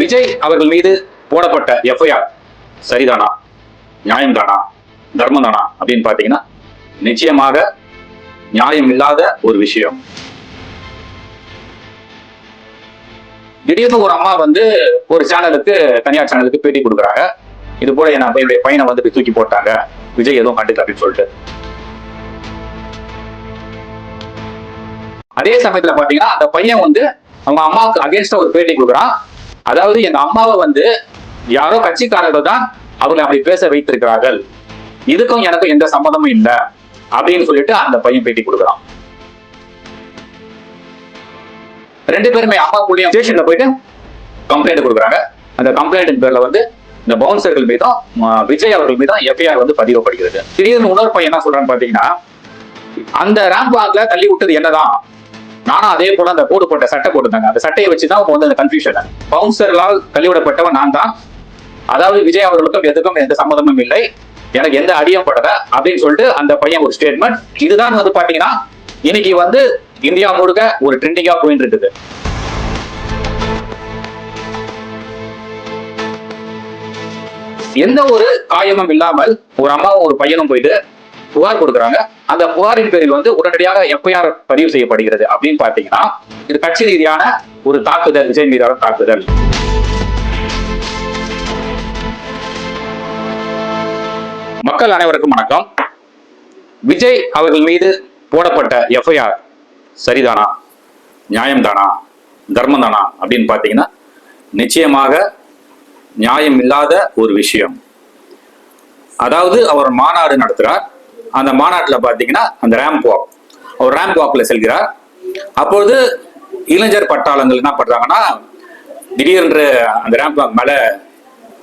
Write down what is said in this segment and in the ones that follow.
விஜய் அவர்கள் மீது போடப்பட்ட எஃப்ஐஆர் சரிதானா? நியாயம்தானா? தர்மம் தானா அப்படின்னு பாத்தீங்கன்னா நிச்சயமாக நியாயம் இல்லாத ஒரு விஷயம். திடீர்னு ஒரு அம்மா வந்து ஒரு சேனலுக்கு தனியார் சேனலுக்கு பேட்டி கொடுக்குறாங்க. இது போல என் என்னுடைய பையனை வந்து தூக்கி போட்டாங்க. விஜய் எதுவும் கண்டுக்கல அப்படின்னு சொல்லிட்டு. அதே சமயத்துல பாத்தீங்கன்னா அந்த பையன் வந்து அவங்க அம்மாவுக்கு அகேன்ஸ்டா ஒரு பேட்டி கொடுக்குறான். அதாவது எங்க அம்மாவை வந்து யாரோ கட்சிக்காரர்கள் தான் அவங்களை அப்படி பேச வைத்திருக்கிறார்கள். இதுக்கும் எனக்கும் எந்த சம்மந்தமும் இல்லை அப்படின்னு சொல்லிட்டு அந்த பையன் பேட்டி கொடுக்குறான். ரெண்டு பேருமே அம்மா புள்ளியும் ஸ்டேஷன்ல போயிட்டு கம்ப்ளைண்ட் கொடுக்குறாங்க. அந்த கம்ப்ளைண்ட் பேர்ல வந்து இந்த பவுன்சர்கள் மீதும் விஜய் அவர்கள் மீதும் எஃப்ஐஆர் வந்து பதிவப்படுகிறது திடீர்னு உணர்வு பையன் என்ன சொல்றான்னு பாத்தீங்கன்னா அந்த ரேம்ப் வாக்ல தள்ளி விட்டது என்னதான்? நானும் அதே போல அந்த போடு போட்ட சட்டை போட்டிருந்தாங்க. அந்த சட்டையை வச்சுதான் அவங்க வந்து அந்த கன்ஃபியூஷன் பவுன்சர்களால் கழிவிடப்பட்டவன் நான் தான். அதாவது விஜய் அவர்களுக்கும் எதுக்கும் எந்த சம்மதமும் இல்லை. எனக்கு எந்த அடியும் படல அப்படின்னு சொல்லிட்டு அந்த பையன் ஒரு ஸ்டேட்மெண்ட் இதுதான் வந்து பாத்தீங்கன்னா இன்னைக்கு வந்து இந்தியா முழுக்க ஒரு ட்ரெண்டிங்கா போயிட்டு இருக்குது. எந்த ஒரு காயமும் இல்லாமல் ஒரு அம்மாவும் ஒரு பையனும் போயிட்டு புகார் கொடுக்குறாங்க. அந்த புகாரின் பேரில் வந்து உடனடியாக எஃப்ஐஆர் பதிவு செய்யப்படுகிறது அப்படின்னு பாத்தீங்கன்னா இது கட்சி ரீதியான ஒரு தாக்குதல் விஜய் மீதான தாக்குதல். மக்கள் அனைவருக்கும் வணக்கம். விஜய் அவர்கள் மீது போடப்பட்ட எஃப்ஐஆர் சரிதானா? நியாயம்தானா? தர்மம் தானா அப்படின்னு பார்த்தீங்கன்னா நிச்சயமாக நியாயம் இல்லாத ஒரு விஷயம். அதாவது அவர் மாநாடு நடத்துகிறார் அந்த மாநாட்டில் பார்த்தீங்கன்னா அந்த ரேம்ப் வாக் அவர் ரேம்ப் வாக்கில் செல்கிறார். அப்பொழுது இளைஞர் பட்டாளங்கள் என்ன பண்ணுறாங்கன்னா திடீரென்று அந்த ரேம்ப் வாக் மேலே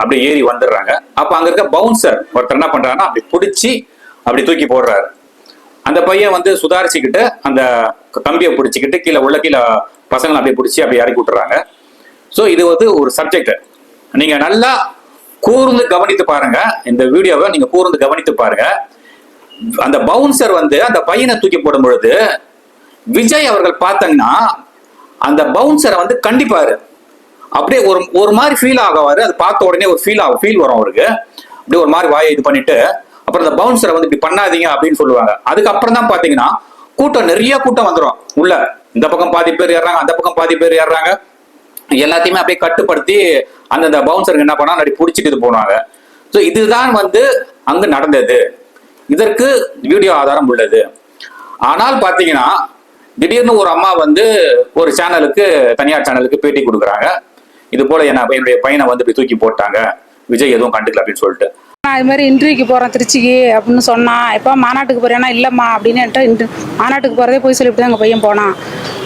அப்படியே ஏறி வந்துடுறாங்க. அப்போ அங்கே இருக்க பவுன்சர் ஒருத்தர் என்ன பண்ணுறாங்கன்னா அப்படி பிடிச்சி அப்படி தூக்கி போடுறாரு. அந்த பையன் வந்து சுதாரிச்சுக்கிட்டு அந்த கம்பியை பிடிச்சிக்கிட்டு கீழே உள்ள கீழே பசங்களை அப்படியே பிடிச்சி அப்படியே இறக்கி விட்டுறாங்க. ஸோ இது வந்து ஒரு சப்ஜெக்ட் நீங்கள் நல்லா கூர்ந்து கவனித்து பாருங்க. இந்த வீடியோவை நீங்கள் கூர்ந்து கவனித்து பாருங்க. அந்த பவுன்சர் வந்து அந்த பையனை தூக்கி போடும் பொழுது விஜய் அவர்கள் பார்த்தாங்கன்னா அந்த பவுன்சரை வந்து கண்டிப்பாரு. அப்படியே ஒரு ஒரு மாதிரி ஃபீல் ஆகவாரு. அது பார்த்த உடனே ஒரு ஃபீல் ஆகும் ஃபீல் வரும் அவருக்கு. அப்படியே ஒரு மாதிரி வாயை இது பண்ணிட்டு அப்புறம் இந்த பவுன்சரை வந்து இப்படி பண்ணாதீங்க அப்படின்னு சொல்லுவாங்க. அதுக்கப்புறம் தான் பாத்தீங்கன்னா கூட்டம் நிறைய கூட்டம் வந்துடும் உள்ள இந்த பக்கம் பாதி பேர் ஏறுறாங்க அந்த பக்கம் பாதி பேர் ஏறுறாங்க. எல்லாத்தையுமே அப்படியே கட்டுப்படுத்தி அந்தந்த பவுன்சருக்கு என்ன பண்ணா அப்படி பிடிச்சிட்டு போனாங்க. ஸோ இதுதான் வந்து அங்கு நடந்தது. இதற்கு வீடியோ ஆதாரம் உள்ளது. ஆனால் பார்த்தீங்கன்னா திடீர்னு ஒரு அம்மா வந்து ஒரு சேனலுக்கு தனியார் சேனலுக்கு பேட்டி கொடுக்குறாங்க. இது போல என்ன என்னுடைய பையனை வந்து இப்படி தூக்கி போட்டாங்க. விஜய் எதுவும் கண்டுக்கல அப்படின்னு சொல்லிட்டு. நான் இது மாதிரி இன்டர்வியூக்கு போகிறேன் திருச்சிக்கு அப்படின்னு சொன்னான் எப்போ மாநாட்டுக்கு போகிறேன்னா இல்லைம்மா அப்படின்னு என்கிட்ட இன்ட்ரு மாநாட்டுக்கு போகிறதே போய் சொல்லிவிட்டு தான் எங்கள் பையன் போனான்.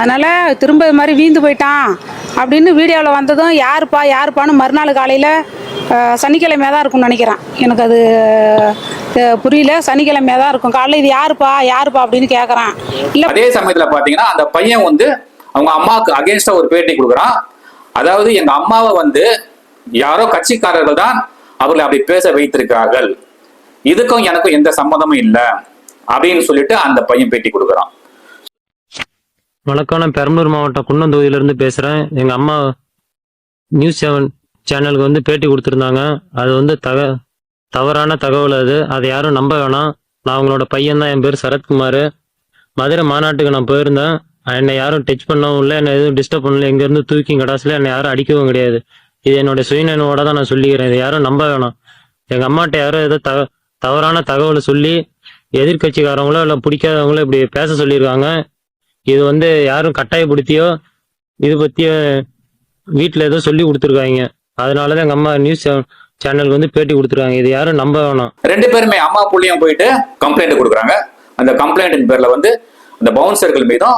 அதனால் திரும்ப இது மாதிரி வீந்து போயிட்டான் அப்படின்னு வீடியோவில் வந்ததும் யாருப்பா யாருப்பான்னு மறுநாள் காலையில் சனிக்கிழமையாக தான் இருக்கும்னு நினைக்கிறேன். எனக்கு அது புரியல. சனிக்கிழமையாக தான் இருக்கும். காலையில் இது யாருப்பா? யாருப்பா? அப்படின்னு கேட்குறான் இல்லை அதே சமயத்துல பாத்தீங்கன்னா அந்த பையன் வந்து அவங்க அம்மாவுக்கு அகேன்ஸ்டா ஒரு பேட்டி கொடுக்குறான். அதாவது எங்க அம்மாவை வந்து யாரோ கட்சிக்காரர்கள் தான் அவர்களை அப்படி பேச வைத்திருக்கிறார்கள். இதுக்கும் எனக்கும் எந்த சம்மதமும் இல்லை அப்படின்னு சொல்லிட்டு அந்த பையன் பேட்டி கொடுக்குறான். வணக்கம் நான் பெரம்பலூர் மாவட்டம் குன்னம் தொகுதியிலேருந்து பேசுகிறேன் எங்கள் அம்மா நியூஸ் செவன் சேனலுக்கு வந்து பேட்டி கொடுத்துருந்தாங்க. அது வந்து தக தவறான தகவல் அது. அதை யாரும் நம்ப வேணாம். நான் அவங்களோட பையன் தான். என் பேர் சரத்குமார். மதுரை மாநாட்டுக்கு நான் போயிருந்தேன். என்னை யாரும் டச் பண்ணவும் இல்லை. என்னை எதுவும் டிஸ்டர்ப் பண்ணல. எங்கேருந்து தூக்கி கடாசில் என்னை யாரும் அடிக்கவும் கிடையாது. இது என்னோட சுயநினைவோட தான் நான் சொல்லிக்கிறேன். இதை யாரும் நம்ப வேணாம். எங்கள் அம்மாட்ட யாரும் ஏதோ தக தவறான தகவலை சொல்லி எதிர்க்கட்சிக்காரங்களோ இல்லை பிடிக்காதவங்களோ இப்படி பேச சொல்லியிருக்காங்க. இது வந்து யாரும் கட்டாயப்படுத்தியோ இது பற்றியோ வீட்டில் ஏதோ சொல்லி கொடுத்துருக்காங்க. அதனால தான் எங்கள் அம்மா நியூஸ் சேனலுக்கு வந்து பேட்டி கொடுத்துருக்காங்க. இது யாரும் நம்ப வேணாம். ரெண்டு பேருமே அம்மா புள்ளியும் போயிட்டு கம்ப்ளைண்ட் கொடுக்குறாங்க. அந்த கம்ப்ளைண்டின் பேர்ல வந்து அந்த பவுன்சர்கள் மீதும்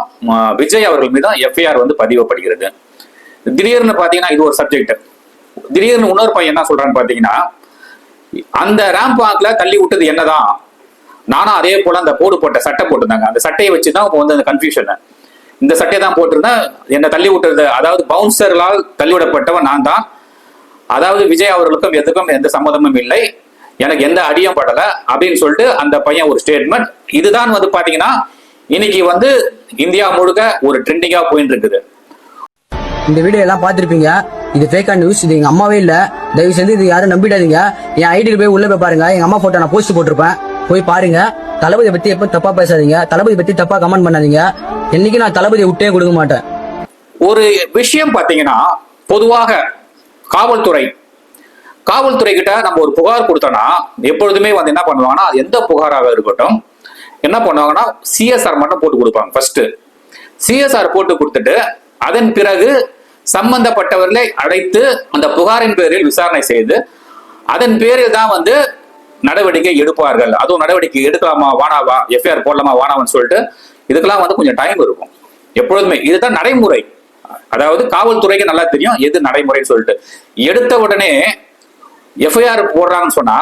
விஜய் அவர்கள் மீதும் எஃப்ஐஆர் வந்து பதிவப்படுகிறது. திடீர்னு பாத்தீங்கன்னா இது ஒரு சப்ஜெக்ட் திடீர்னு இன்னொரு பையன் என்ன சொல்றான்னு பாத்தீங்கன்னா அந்த ரேம்ப் வாக்ல தள்ளி விட்டது என்னதான்? நானும் அதே போல அந்த போடு போட்ட சட்டை போட்டிருந்தாங்க. அந்த சட்டையை வச்சுதான் இப்போ வந்து அந்த கன்ஃபியூஷன் இந்த சட்டையை தான் போட்டிருந்தேன். என்னை தள்ளி விட்டுறது அதாவது பவுன்சர்களால் தள்ளிவிடப்பட்டவன் நான் தான். அதாவது விஜய் அவர்களுக்கும் எதுக்கும் எந்த சம்மதமும் இல்லை. எனக்கு எந்த அடியும் படல அப்படின்னு சொல்லிட்டு அந்த பையன் ஒரு ஸ்டேட்மெண்ட் இதுதான் வந்து பாத்தீங்கன்னா இன்னைக்கு வந்து இந்தியா முழுக்க ஒரு ட்ரெண்டிங்கா போயிட்டு இருக்குது இந்த வீடியோ எல்லாம் பார்த்திருப்பீங்க. இது ஃபேக்கா நியூஸ் இது எங்க அம்மாவே இல்ல. தயவு செஞ்சு இது யாரும் நம்பிடாதீங்க. என் ஐடியில் போய் உள்ள போய் பாருங்க. எங்க அம்மா போட்டோ நான் போஸ்ட் போட்டிருப்பேன். போய் பாருங்க. தளபதியை பத்தி எப்போ தப்பா பேசாதீங்க. தளபதி பத்தி தப்பா கமெண்ட் பண்ணாதீங்க. என்னைக்கு நான் தளபதியை விட்டே கொடுக்க மாட்டேன். ஒரு விஷயம் பாத்தீங்கன்னா பொதுவாக காவல்துறை. காவல்துறை கிட்ட நம்ம ஒரு புகார் கொடுத்தோம்னா எப்பொழுதுமே வந்து என்ன பண்ணுவாங்கன்னா அது எந்த புகாராக இருக்கட்டும் என்ன பண்ணுவாங்கன்னா சிஎஸ்ஆர் மட்டும் போட்டு கொடுப்பாங்க ஃபர்ஸ்ட் சிஎஸ்ஆர் போட்டு கொடுத்துட்டு அதன் பிறகு சம்பந்தப்பட்டவர்களை அழைத்து அந்த புகாரின் பேரில் விசாரணை செய்து அதன் பேரில் தான் வந்து நடவடிக்கை எடுப்பார்கள். அதுவும் நடவடிக்கை எடுக்கலாமா வானாவா எஃப்ஐஆர் போடலாமா வானாவான்னு சொல்லிட்டு இதுக்கெல்லாம் வந்து கொஞ்சம் டைம் இருக்கும். எப்பொழுதுமே இதுதான் நடைமுறை. அதாவது காவல்துறைக்கு நல்லா தெரியும் எது நடைமுறைன்னு சொல்லிட்டு. எடுத்த உடனே எஃப்ஐஆர் போடுறாங்கன்னு சொன்னா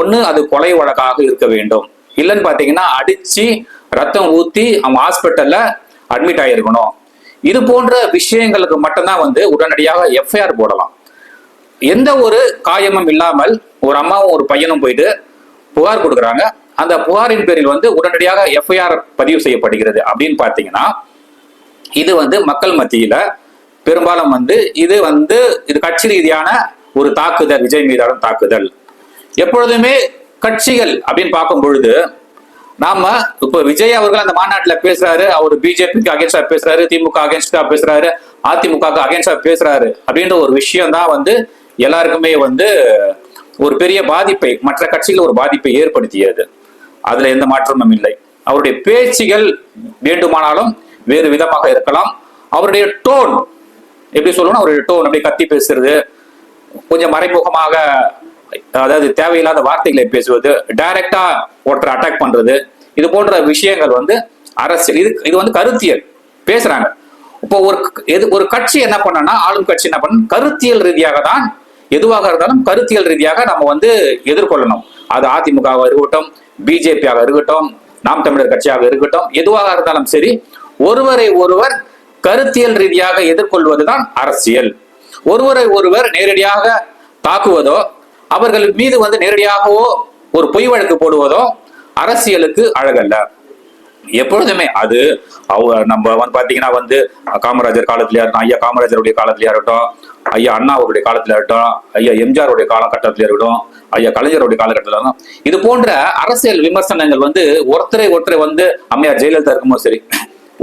ஒண்ணு அது கொலை வழக்காக இருக்க வேண்டும். இல்லைன்னு பாத்தீங்கன்னா அடிச்சு ரத்தம் ஊத்தி அவங்க ஹாஸ்பிட்டல்ல அட்மிட் ஆயிருக்கணும் இது போன்ற விஷயங்களுக்கு மட்டும்தான் வந்து உடனடியாக எஃப்ஐஆர் போடலாம். எந்த ஒரு காயமும் இல்லாமல் ஒரு அம்மாவும் ஒரு பையனும் போயிட்டு புகார் கொடுக்குறாங்க. அந்த புகாரின் பேரில் வந்து உடனடியாக எஃப்ஐஆர் பதிவு செய்யப்படுகிறது அப்படின்னு பார்த்தீங்கன்னா இது வந்து மக்கள் மத்தியில பெரும்பாலும் வந்து இது வந்து இது கட்சி ரீதியான ஒரு தாக்குதல் விஜய் மீதான தாக்குதல். எப்பொழுதுமே கட்சிகள் அப்படின்னு பார்க்கும் பொழுது நாம இப்ப விஜய் அவர்கள் அந்த மாநாட்டுல பேசுறாரு அவர் பிஜேபிக்கு அகேன்ஸ்டா பேசுறாரு திமுக அகேன்ஸ்டா பேசுறாரு அதிமுக அகேன்ஸ்டா பேசுறாரு அப்படின்ற ஒரு விஷயம் தான் வந்து எல்லாருக்குமே வந்து ஒரு பெரிய பாதிப்பை மற்ற கட்சிகள் ஒரு பாதிப்பை ஏற்படுத்தியது. அதுல எந்த மாற்றமும் இல்லை. அவருடைய பேச்சுகள் வேண்டுமானாலும் வேறு விதமாக இருக்கலாம். அவருடைய டோன் எப்படி சொல்லணும் அவருடைய டோன் அப்படி கத்தி பேசுறது கொஞ்சம் மறைமுகமாக அதாவது தேவையில்லாத வார்த்தைகளை பேசுவது டைரக்டா ஒருத்தர் அட்டாக் பண்றது இது போன்ற விஷயங்கள் வந்து அரசியல் இது இது வந்து கருத்தியல் பேசுறாங்க. இப்போ ஒரு எது ஒரு கட்சி என்ன பண்ணனா ஆளும் கட்சி என்ன பண்ண கருத்தியல் ரீதியாக தான் எதுவாக இருந்தாலும் கருத்தியல் ரீதியாக நம்ம வந்து எதிர்கொள்ளணும். அது அதிமுகவாக இருக்கட்டும் பிஜேபியாக இருக்கட்டும் நாம் தமிழர் கட்சியாக இருக்கட்டும் எதுவாக இருந்தாலும் சரி ஒருவரை ஒருவர் கருத்தியல் ரீதியாக எதிர்கொள்வதுதான் அரசியல். ஒருவரை ஒருவர் நேரடியாக தாக்குவதோ அவர்கள் மீது வந்து நேரடியாகவோ ஒரு பொய் வழக்கு போடுவதோ அரசியலுக்கு அழகல்ல. எப்பொழுதுமே அது அவ நம்ம வந்து பாத்தீங்கன்னா வந்து காமராஜர் காலத்துல இருக்கட்டும் ஐயா காமராஜருடைய காலத்திலயா இருக்கட்டும் ஐயா அண்ணா அவருடைய காலத்துல இருக்கட்டும் ஐயா எம்ஜிஆருடைய காலகட்டத்துல இருக்கட்டும் ஐயா கலைஞருடைய காலகட்டத்தில் இருக்கட்டும் இது போன்ற அரசியல் விமர்சனங்கள் வந்து ஒருத்தரை ஒருத்தரை வந்து அம்மையார் ஜெயலலிதா இருக்குமோ சரி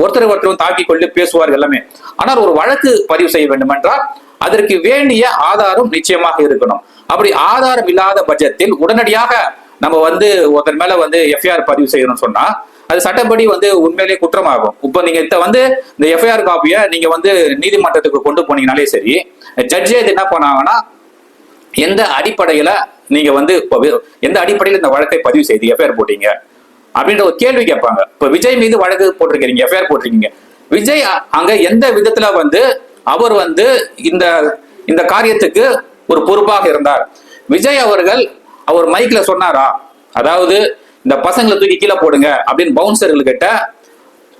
ஒருத்தரை ஒருத்தரும் தாக்கி கொண்டு பேசுவார்கள் எல்லாமே. ஆனால் ஒரு வழக்கு பதிவு செய்ய வேண்டும் என்றால் அதற்கு வேண்டிய ஆதாரம் நிச்சயமாக இருக்கணும். அப்படி ஆதாரம் இல்லாத பட்சத்தில் உடனடியாக நம்ம வந்து ஒருத்தர் மேல வந்து எஃப்ஐஆர் பதிவு செய்யணும்னு சொன்னா அது சட்டப்படி வந்து உண்மையிலேயே குற்றமாகும். இப்போ நீங்க இத வந்து இந்த எஃப்ஐஆர் காப்பியை நீங்க வந்து நீதிமன்றத்துக்கு கொண்டு போனீங்கனாலே சரி ஜட்ஜே இது என்ன பண்ணாங்கன்னா எந்த அடிப்படையில நீங்க வந்து எந்த அடிப்படையில் இந்த வழக்கை பதிவு செய்து எஃப்ஐஆர் போட்டீங்க? அப்படின்ற ஒரு கேள்வி கேட்பாங்க. இப்ப விஜய் மீது வழக்கு போட்டிருக்கிறீங்க எஃப்ஐஆர் போட்டிருக்கீங்க. விஜய் அங்க எந்த விதத்துல வந்து அவர் வந்து இந்த இந்த காரியத்துக்கு ஒரு பொறுப்பாக இருந்தார்? விஜய் அவர்கள் அவர் மைக்ல சொன்னாரா? அதாவது இந்த பசங்களை தூக்கி கீழே போடுங்க அப்படின்னு பவுன்சர்கள்கிட்ட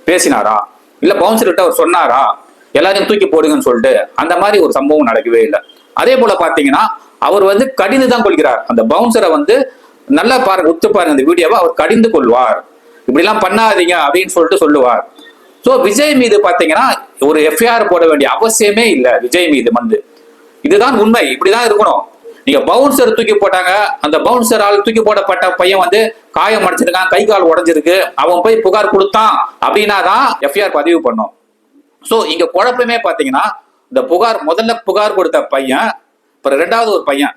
பேசினாரா? இல்ல பவுன்சர்கிட்ட அவர் சொன்னாரா? எல்லாரையும் தூக்கி போடுங்கன்னு சொல்லிட்டு அந்த மாதிரி ஒரு சம்பவம் நடக்கவே இல்லை. அதே போல பாத்தீங்கன்னா அவர் வந்து கடிந்து தான் கொள்கிறார். அந்த பவுன்சரை வந்து நல்லா பாருங்க உத்து பாருங்க இந்த வீடியோவை அவர் கடிந்து கொள்வார். இப்படிலாம் பண்ணாதீங்க அப்படின்னு சொல்லிட்டு சொல்லுவார். ஸோ விஜய் மீது பார்த்தீங்கன்னா ஒரு எஃப்ஐஆர் போட வேண்டிய அவசியமே இல்லை விஜய் மீது வந்து. இதுதான் உண்மை இப்படிதான் இருக்கணும். நீங்க பவுன்சர் தூக்கி போட்டாங்க அந்த பவுன்சரால் தூக்கி போடப்பட்ட பையன் வந்து காயம் அடைச்சிருக்கான் கை கால் உடஞ்சிருக்கு அவன் போய் புகார் கொடுத்தான் அப்படின்னா தான் எஃப்ஐஆர் பதிவு பண்ணும். ஸோ இங்க குழப்பமே பாத்தீங்கன்னா இந்த புகார் முதல்ல புகார் கொடுத்த பையன் அப்புறம் ரெண்டாவது ஒரு பையன்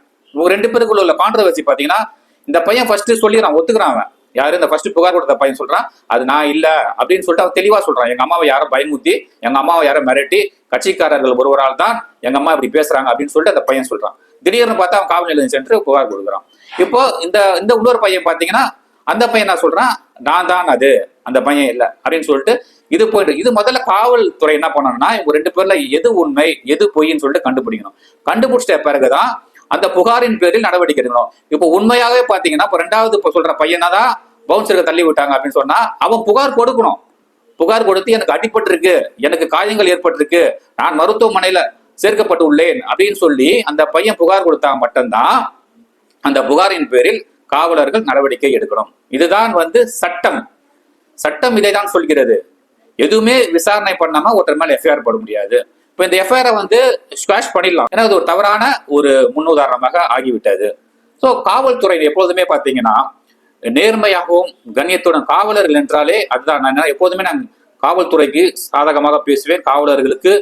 ரெண்டு பேருக்குள்ள உள்ள கான்ட்ரவர்சி பாத்தீங்கன்னா இந்த பையன் ஃபர்ஸ்ட் சொல்லிடுறான் ஒத்துக்கிறான் அவன். யாரு? இந்த ஃபர்ஸ்ட் புகார் கொடுத்த பையன் சொல்றான் அது நான் இல்ல அப்படின்னு சொல்லிட்டு அவன் தெளிவா சொல்றான். எங்க அம்மாவை யாரும் பயமுத்தி எங்க அம்மாவை யாரும் மிரட்டி கட்சிக்காரர்கள் ஒருவரால் தான் எங்க அம்மா இப்படி பேசுறாங்க அப்படின்னு சொல்லிட்டு அந்த பையன் சொல்றான். திடீர்னு பார்த்தா அவன் காவல் நிலையம் சென்று புகார் கொடுக்குறான். இப்போ இந்த இந்த இன்னொரு பையன் பாத்தீங்கன்னா அந்த பையன் என்ன சொல்றான்? நான் தான் அது அந்த பையன் இல்லை அப்படின்னு சொல்லிட்டு இது போயிட்டு இது முதல்ல காவல்துறை என்ன பண்ணணும்னா இவங்க ரெண்டு பேர்ல எது உண்மை எது பொய்ன்னு சொல்லிட்டு கண்டுபிடிக்கணும். கண்டுபிடிச்சிட்ட பிறகுதான் அந்த புகாரின் பேரில் நடவடிக்கை எடுக்கணும். இப்போ உண்மையாகவே பாத்தீங்கன்னா இப்போ ரெண்டாவது இப்போ சொல்ற பையனை தான் பவுன்சருக்கு தள்ளி விட்டாங்க அப்படின்னு சொன்னா அவன் புகார் கொடுக்கணும். புகார் கொடுத்து எனக்கு அடிபட்டிருக்கு எனக்கு காயங்கள் ஏற்பட்டிருக்கு நான் மருத்துவமனையில சேர்க்கப்பட்டு உள்ளேன் அப்படின்னு சொல்லி அந்த பையன் புகார் கொடுத்தா மட்டும்தான் அந்த புகாரின் பேரில் காவலர்கள் நடவடிக்கை எடுக்கணும். இதுதான் வந்து சட்டம். சட்டம் இதை தான் சொல்கிறது. எதுவுமே விசாரணை பண்ணாம ஒருத்தர் மேல எஃப்ஐஆர் போட முடியாது. இப்போ இந்த எஃப்ஐஆரை வந்து ஸ்குவாஷ் பண்ணிடலாம். ஏன்னா அது ஒரு தவறான ஒரு முன்னுதாரணமாக ஆகிவிட்டது. ஸோ காவல்துறை எப்பொழுதுமே பார்த்தீங்கன்னா நேர்மையாகவும் கண்ணியத்துடன் காவலர்கள் என்றாலே அதுதான். நான் எப்போதுமே நான் காவல்துறைக்கு சாதகமாக பேசுவேன். காவலர்களுக்கு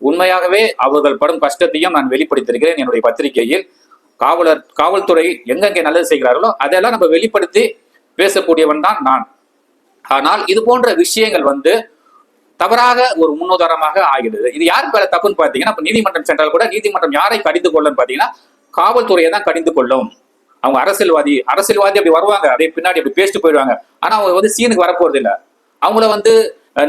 உண்மையாகவே அவர்கள் படும் கஷ்டத்தையும் நான் வெளிப்படுத்தியிருக்கிறேன் என்னுடைய பத்திரிகையில். காவலர் காவல்துறை எங்கெங்கே நல்லது செய்கிறார்களோ அதெல்லாம் நம்ம வெளிப்படுத்தி பேசக்கூடியவன் தான் நான். ஆனால் இது போன்ற விஷயங்கள் வந்து தவறாக ஒரு முன்னுதாரணமாக ஆகிடுது இது யார் மேல தப்புன்னு பாத்தீங்கன்னா இப்ப நீதிமன்றம் சென்றால் கூட நீதிமன்றம் யாரை கடிந்து கொள்ளும் பாத்தீங்கன்னா காவல்துறையை தான் கடிந்து கொள்ளும். அவங்க அரசியல்வாதி அரசியல்வாதி அப்படி வருவாங்க அப்படியே பின்னாடி அப்படி பேசிட்டு போயிடுவாங்க. ஆனா அவங்க வந்து சீனுக்கு வரப்போறது இல்ல அவங்கள வந்து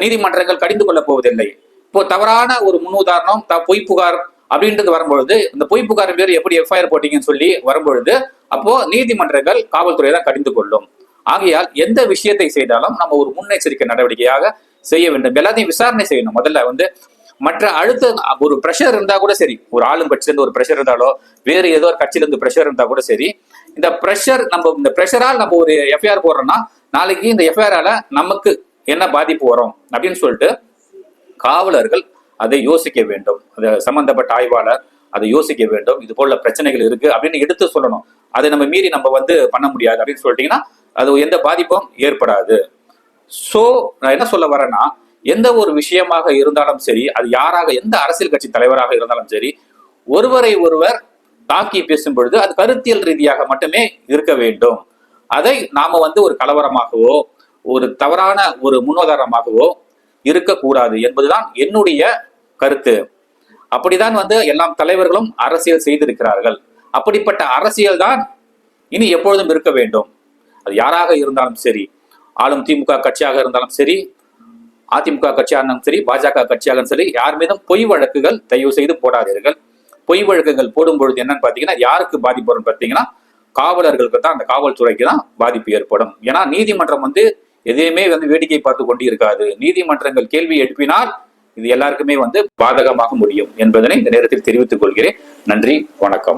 நீதிமன்றங்கள் கடிந்து கொள்ள போவதில்லை. இப்போ தவறான ஒரு முன்னுதாரணம் த- பொய் புகார் அப்படின்றது வரும்பொழுது இந்த பொய் புகார் பேர் எப்படி எஃப்ஐஆர் போட்டீங்கன்னு சொல்லி வரும்பொழுது அப்போ நீதிமன்றங்கள் காவல்துறையை தான் கடிந்து கொள்ளும். ஆகையால் எந்த விஷயத்தை செய்தாலும் நம்ம ஒரு முன்னெச்சரிக்கை நடவடிக்கையாக செய்ய வேண்டும். எல்லாத்தையும் விசாரணை செய்யணும். முதல்ல வந்து மற்ற அழுத்த ஒரு ப்ரெஷர் இருந்தா கூட சரி. ஒரு ஆளும் கட்சியிலிருந்து ஒரு ப்ரெஷர் இருந்தாலோ வேறு ஏதோ ஒரு கட்சியிலிருந்து ப்ரெஷர் இருந்தா கூட சரி. இந்த ப்ரெஷர் நம்ம இந்த ப்ரெஷரால் நம்ம ஒரு எஃப்ஐஆர் போடுறோம்னா நாளைக்கு இந்த எஃப்ஐஆரால நமக்கு என்ன பாதிப்பு வரும்? அப்படின்னு சொல்லிட்டு காவலர்கள் அதை யோசிக்க வேண்டும். அது சம்பந்தப்பட்ட ஆய்வாளர் அதை யோசிக்க வேண்டும். இது போல பிரச்சனைகள் இருக்கு அப்படின்னு எடுத்து சொல்லணும். அதை நம்ம மீறி நம்ம வந்து பண்ண முடியாது அப்படின்னு சொல்லிட்டீங்கன்னா அது எந்த பாதிப்பும் ஏற்படாது. சோ நான் என்ன சொல்ல வரேன்னா எந்த ஒரு விஷயமாக இருந்தாலும் சரி அது யாராக எந்த அரசியல் கட்சி தலைவராக இருந்தாலும் சரி ஒருவரை ஒருவர் தாக்கி பேசும் பொழுது அது கருத்தியல் ரீதியாக மட்டுமே இருக்க வேண்டும். அதை நாம வந்து ஒரு கலவரமாகவோ ஒரு தவறான ஒரு முன்னுதாரணமாகவோ இருக்கக்கூடாது என்பதுதான் என்னுடைய கருத்து. அப்படிதான் வந்து எல்லாம் தலைவர்களும் அரசியல் செய்திருக்கிறார்கள். அப்படிப்பட்ட அரசியல் தான் இனி எப்பொழுதும் இருக்க வேண்டும். அது யாராக இருந்தாலும் சரி ஆளும் திமுக கட்சியாக இருந்தாலும் சரி அதிமுக கட்சியாக இருந்தாலும் சரி பாஜக கட்சியாக இருந்தாலும் சரி யார் மீதும் பொய் வழக்குகள் தயவு செய்து போடாதீர்கள். பொய் வழக்குகள் போடும் பொழுது என்னன்னு பார்த்தீங்கன்னா யாருக்கு பாதிப்பு வரும்னு பார்த்தீங்கன்னா காவலர்களுக்கு தான் அந்த காவல்துறைக்கு தான் பாதிப்பு ஏற்படும். ஏன்னா நீதிமன்றம் வந்து எதையுமே வந்து வேடிக்கை பார்த்து கொண்டு இருக்காது. நீதிமன்றங்கள் கேள்வி எழுப்பினால் இது எல்லாருக்குமே வந்து பாதகமாக முடியும் என்பதனை இந்த நேரத்தில் தெரிவித்துக் கொள்கிறேன். நன்றி வணக்கம்.